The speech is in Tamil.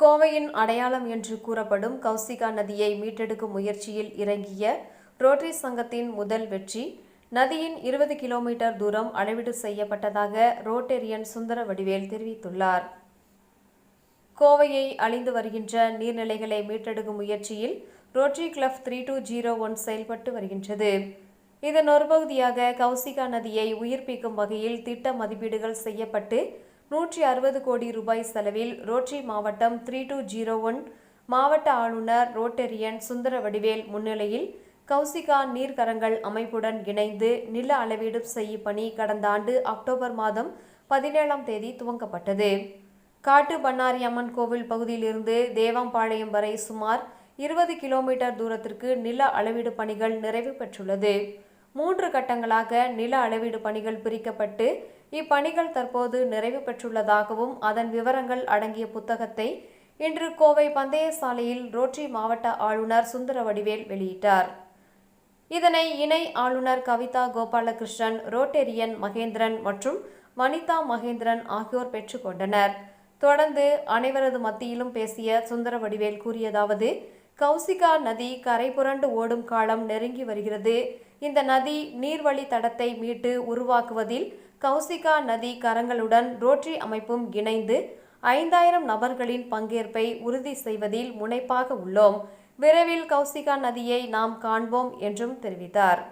கோவையின் அடையாளம் என்று கூறப்படும் கௌசிகா நதியை மீட்டெடுக்கும் முயற்சியில் இறங்கிய ரோட்டரி சங்கத்தின் முதல் வெற்றி நதியின் இருபது கிலோமீட்டர் தூரம் அளவீடு செய்யப்பட்டதாக ரோட்டேரியன் சுந்தர வடிவேல் தெரிவித்துள்ளார். கோவையை அழிந்து வருகின்ற நீர்நிலைகளை மீட்டெடுக்கும் முயற்சியில் rotary club three two zero one செயல்பட்டு வருகின்றது. இதன் ஒரு பகுதியாக கௌசிகா நதியை உயிர்ப்பிக்கும் வகையில் திட்ட மதிப்பீடுகள் செய்யப்பட்டு நூற்றி அறுபது கோடி ரூபாய் செலவில் ரோட்டரி மாவட்டம் த்ரீ டூ ஜீரோ ஒன் மாவட்ட ஆளுநர் ரோட்டரியன் சுந்தர வடிவேல் முன்னிலையில் கௌசிகா நீர்க்கரங்கள் அமைப்புடன் இணைந்து நில அளவீடு செய்யும் பணி கடந்த ஆண்டு அக்டோபர் மாதம் பதினேழாம் தேதி துவங்கப்பட்டது. காட்டு பண்ணாரி அம்மன் கோவில் பகுதியிலிருந்து தேவாம்பாளையம் வரை சுமார் இருபது கிலோமீட்டர் தூரத்திற்கு நில அளவீடு பணிகள் நிறைவு பெற்றுள்ளது. மூன்று கட்டங்களாக நில அளவீடு பணிகள் பிரிக்கப்பட்டு இப்பணிகள் தற்போது நிறைவு பெற்றுள்ளதாகவும் அதன் விவரங்கள் அடங்கிய புத்தகத்தை இன்று கோவை பந்தய சாலையில் ரோட்டரி மாவட்ட ஆளுநர் சுந்தர வடிவேல் வெளியிட்டார். இதனை இணை ஆளுநர் கவிதா கோபாலகிருஷ்ணன் ரோட்டேரியன் மகேந்திரன் மற்றும் வனிதா மகேந்திரன் ஆகியோர் பெற்றுக்கொண்டனர். தொடர்ந்து அனைவரது மத்தியிலும் பேசிய சுந்தர வடிவேல் கூறியதாவது கௌசிகா நதி கரை புரண்டு ஓடும் காலம் நெருங்கி வருகிறது. இந்த நதி நீர்வழி தடத்தை மீட்டு உருவாக்குவதில் கௌசிகா நதி கரங்களுடன் ரோட்டரி அமைப்பும் இணைந்து ஐந்தாயிரம் நபர்களின் பங்கேற்பை உறுதி செய்வதில் முனைப்பாக உள்ளோம். விரைவில் கௌசிகா நதியை நாம் காண்போம் என்றும் தெரிவித்தார்.